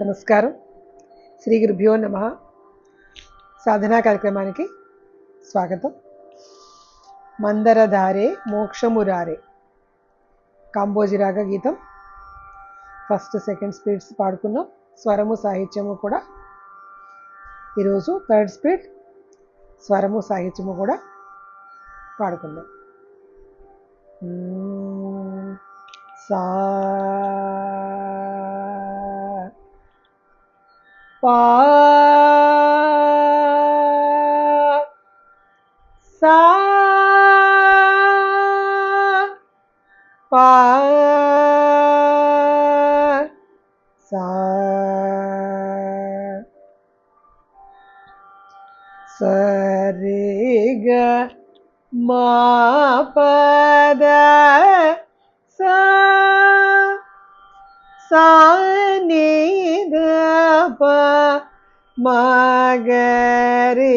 నమస్కారం. శ్రీ గురుభ్యో నమ. సాధనా కార్యక్రమానికి స్వాగతం. మందరధారే మోక్షమురారే. కాంబోజిరాగ గీతం. ఫస్ట్ సెకండ్ స్పీడ్స్ పాడుకున్నాం. స్వరము సాహిత్యము కూడా. ఈరోజు థర్డ్ స్పీడ్. స్వరము సాహిత్యము కూడా పాడుకుందాం. సా பா சா பா சா சரிக மாபத சா సా సా మగరి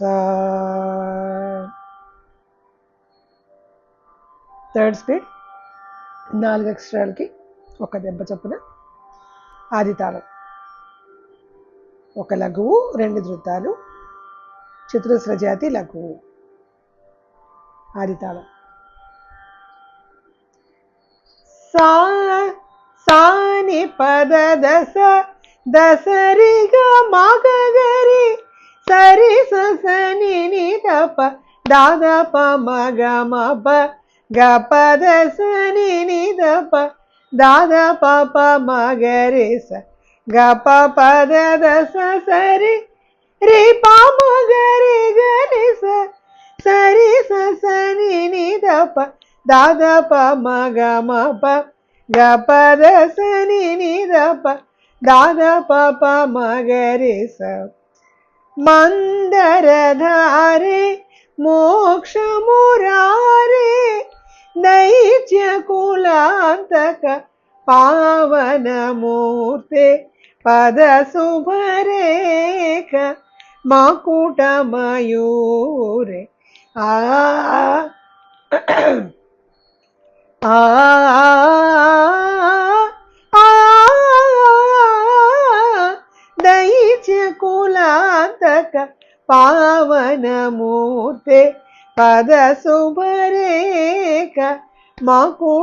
సా థర్డ్ స్పీడ్ నాలుగు అక్షరాలకి ఒక దెబ్బ చొప్పున ఆది తాళం. ఒక లఘువు రెండు ధృతాలు చతురస్ర జాతి లఘువు. ఆది తాళం. सा सा नि पद दस दस रि ग मा ग ग रि सरि स स नि नि द प दा द प म ग म प ग प द स नि नि द प दा द प प म దాద ప మగ మప గ పద సని ని దప దాద ప ప మగరి స మందరధారే మోక్షమురారే నైత్య కులాంతక పావనమూర్తే పద శుభరేఖ మకుట మయూరే ఆ ఆ ఆ కులాంతక పావనమూర్తే పద శుభరేక మకుటమయూరే.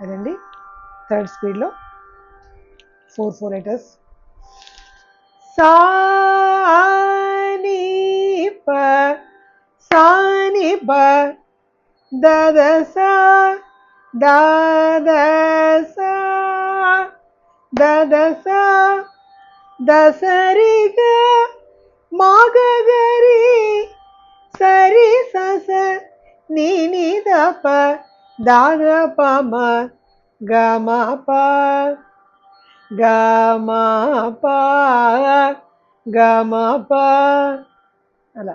అదండి థర్డ్ స్పీడ్లో ఫోర్ ఫోర్ లెటర్స్ సాని ప ni pa da da sa da da sa da da sa da sa ri ga ma ga ga ri sa ri sa sa ni ni da pa da ga pa ma ga ma pa ga ma pa ga ma pa ಅಲ್ಲ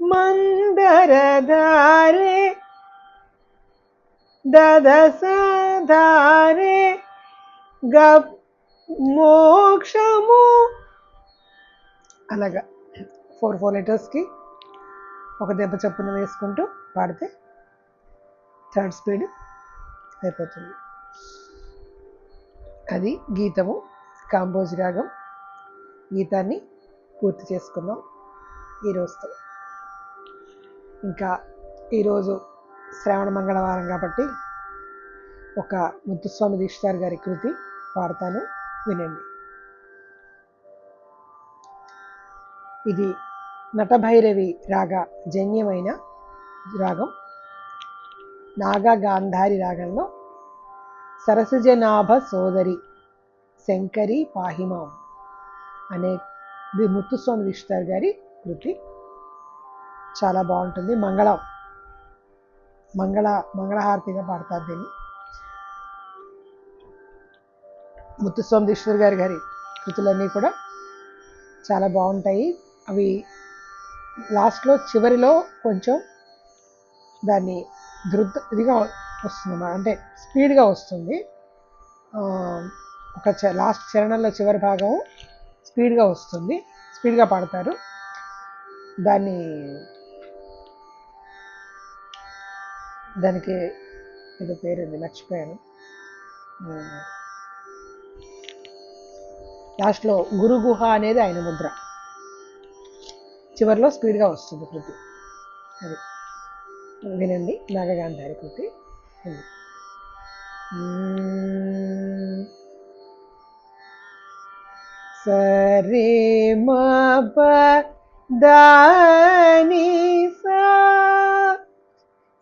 మందర ధారే దద సాధారే గ మోక్షము అలాగా. Four four లెటర్స్కి ఒక దెబ్బ చొప్పున వేసుకుంటూ పాడితే third speed అయిపోతుంది. అది గీతము కాంబోజ్ రాగం గీతాన్ని పూర్తి చేసుకున్నాం ఈరోజుతో ఇంకా ఈరోజు శ్రావణ మంగళవారం కాబట్టి ఒక ముద్దుస్వామి దీక్షితార్ గారి కృతి పాడతాను వినండి. ఇది నటభైరవి రాగ జన్యమైన రాగం. నాగా గాంధారి రాగంలో సరసజనాభ సోదరి శంకరి పాహిమాం. అనే ది ముత్తుస్వామి దీక్షితారు గారి కృతి. చాలా బాగుంటుంది. మంగళం మంగళ మంగళహారతిగా పాడతారు దీన్ని. ముత్తుస్వామి దీక్షితారు గారి గారి కృతులన్నీ కూడా చాలా బాగుంటాయి. అవి లాస్ట్లో చివరిలో కొంచెం దాన్ని ధృత ఇదిగా వస్తుంది అంటే స్పీడ్గా వస్తుంది. ఒక చ లాస్ట్ చరణంలో చివరి భాగం స్పీడ్గా వస్తుంది. స్పీడ్గా పాడతారు. దాన్ని దానికి ఏదో పేరుంది మర్చిపోయాను. లాస్ట్లో గురు గుహ అనేది ఆయన ముద్ర. చివరిలో స్పీడ్గా వస్తుంది కృతి. అది. వినండి. నాగగాంధారి కృతి. ఉంది. సరే మా దాని సా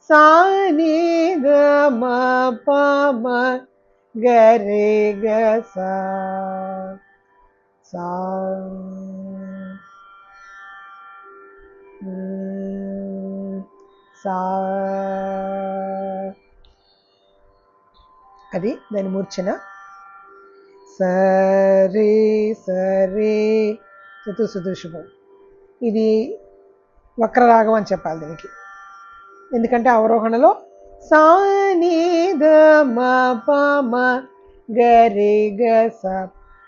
సాని గ మ ప మ గరే గ సా సా మ్మ్. సా అది దాని మూర్ఛన సరే సరే. చతుసుదృశుభం ఇది వక్రరాగం అని చెప్పాలి దీనికి. ఎందుకంటే అవరోహణలో సాని ద మ ప మ గరి గ స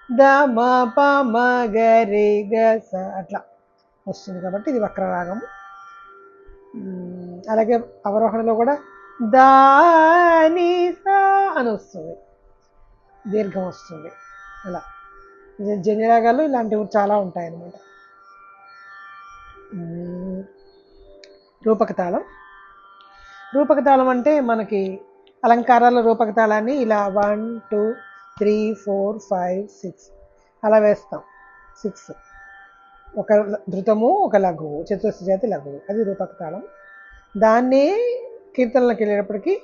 ద మ ప మ గరి గ స అట్లా వస్తుంది కాబట్టి ఇది వక్రరాగం అలాగే అవరోహణలో కూడా దాని సా అని వస్తుంది. దీర్ఘం వస్తుంది. అలా. జ- జన్యరాగాలు ఇలాంటివి చాలా ఉంటాయి అన్నమాట రూపక తాళం రూపక తాళం అంటే మనకి అలంకారాల రూపక తాళాన్ని ఇలా one two three four five six అలా వేస్తాం. సిక్స్. ఒక ధృతము ఒక లఘువు చతుర్థ జాతి లఘువు. అది రూపక తాళం దాన్ని కీర్తనలకు వెళ్ళేటప్పటికి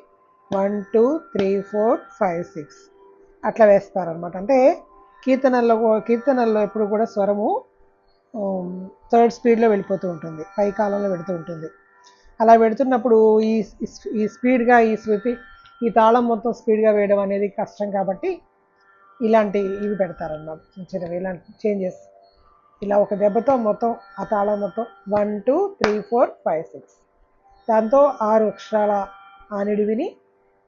one two three four five six అట్లా వేస్తారనమాట అంటే కీర్తనల్లో కీర్తనల్లో ఎప్పుడు కూడా స్వరము థర్డ్ స్పీడ్లో వెళ్ళిపోతూ ఉంటుంది. పై కాలంలో పెడుతూ ఉంటుంది. అలా పెడుతున్నప్పుడు ఈ ఈ స్పీడ్గా ఈ శృతి ఈ తాళం మొత్తం స్పీడ్గా వేయడం అనేది కష్టం కాబట్టి ఇలాంటి ఇవి పెడతారన్నమాట. చిన్న చిన్నవి ఇలాంటి చేంజెస్. ఇలా ఒక దెబ్బతో మొత్తం ఆ తాళం మొత్తం one two three four five six. దాంతో ఆరు అక్షరాల ఆ నిడివిని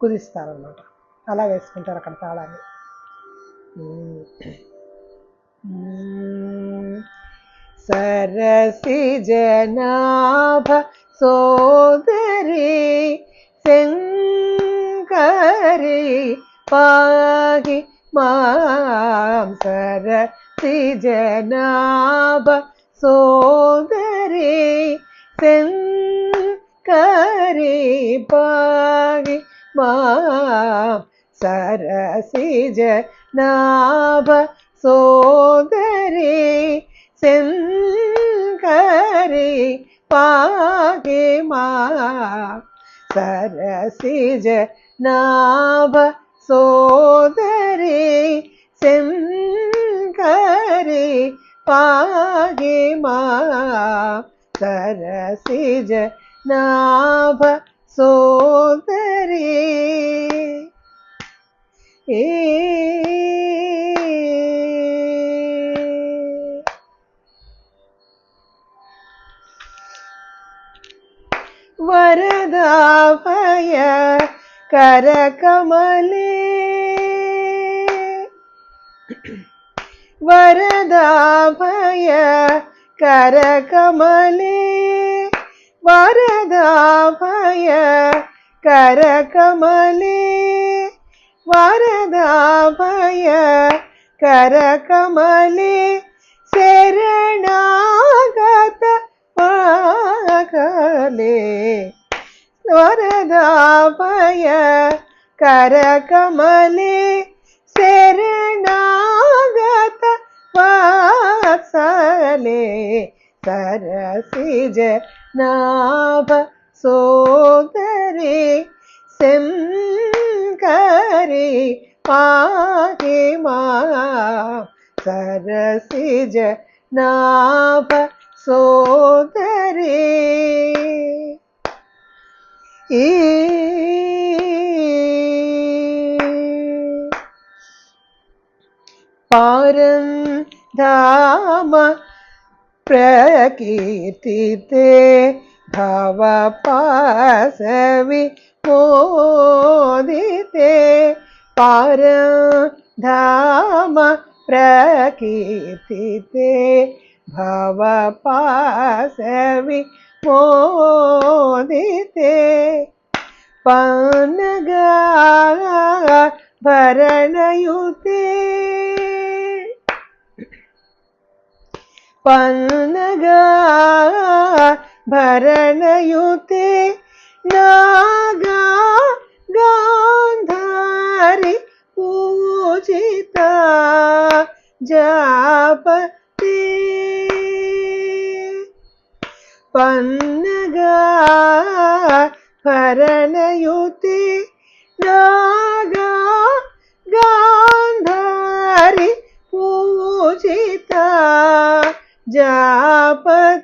కుదిస్తారన్నమాట. అలా వేసుకుంటారు అక్కడ తాళాన్ని మ్మ్. మ్మ్. సరసి జనాభ సోదరి శంకరి పాగి మాం సరసి జనాభ సోదరి శంకరి పాగి మాం തരസിജനാഭ സോദരി സെങ്കരി പാകിമാ സരസിജനാഭ സോദരി സെങ്കരി പാകിമാ സരസിജനാഭ സോദരീ. वरदाभय करकमले वरदाभय करकमले वरदाभय करकमले വരദാഭയ കരകമലേ ശരണാഗത പാകലേ. വരദാഭയ കരകമലേ ശരണാഗത വാസലേ സരസിജ നാഭ സോദരേ സെം करे पागे मा सरसिज नाभ सोदरे ई പാരം ധാമ പ്രകീർത്തിത്തെ भव पासवि को मोदिते पार धाम प्रकीर्तिते भवपासवि मोदिते पनगा भरणयुते। पन्नगा ഭരണയുത്തെ നാഗാ ഗാന്ധാരി പൂജിത ജാപത്തെ പന്നഗ ഭരണയുത്തെ നാഗാ ഗാന്ധാരി പൂജിത ജാപത്തെ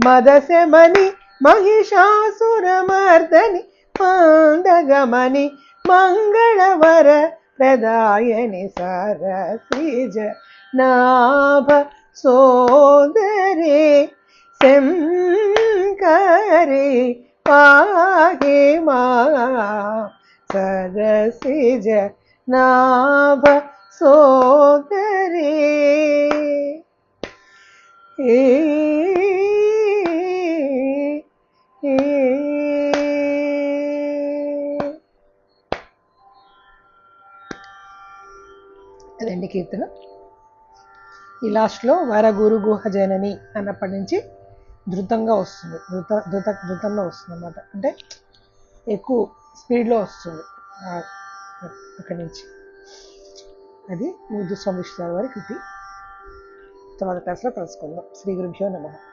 మదశమని మహిషాసురమర్దని పాండగమని వరగురు గుహ జనని మదశమని మహిషాసురమర్దని పాండగమని మంగళవర ప్రదాయని వరగురు గుహ జనని మదశమని మహిషాసురమర్దని పాండగమని మంగళవర ప్రదాయని సరసిజ రెండు కీర్తన ఈ లాస్ట్లో వరగురు గుహ జనని అన్నప్పటి నుంచి ధృతంగా వస్తుంది. ధృత ధృత ధృతంలో వస్తుంది అన్నమాట అంటే ఎక్కువ స్పీడ్లో వస్తుంది అక్కడి నుంచి. అది ముద్దు స్వామి వారి కృతి. తర్వాత క్లాస్లో కలుసుకుందాం. శ్రీ గురుభ్యో నమః.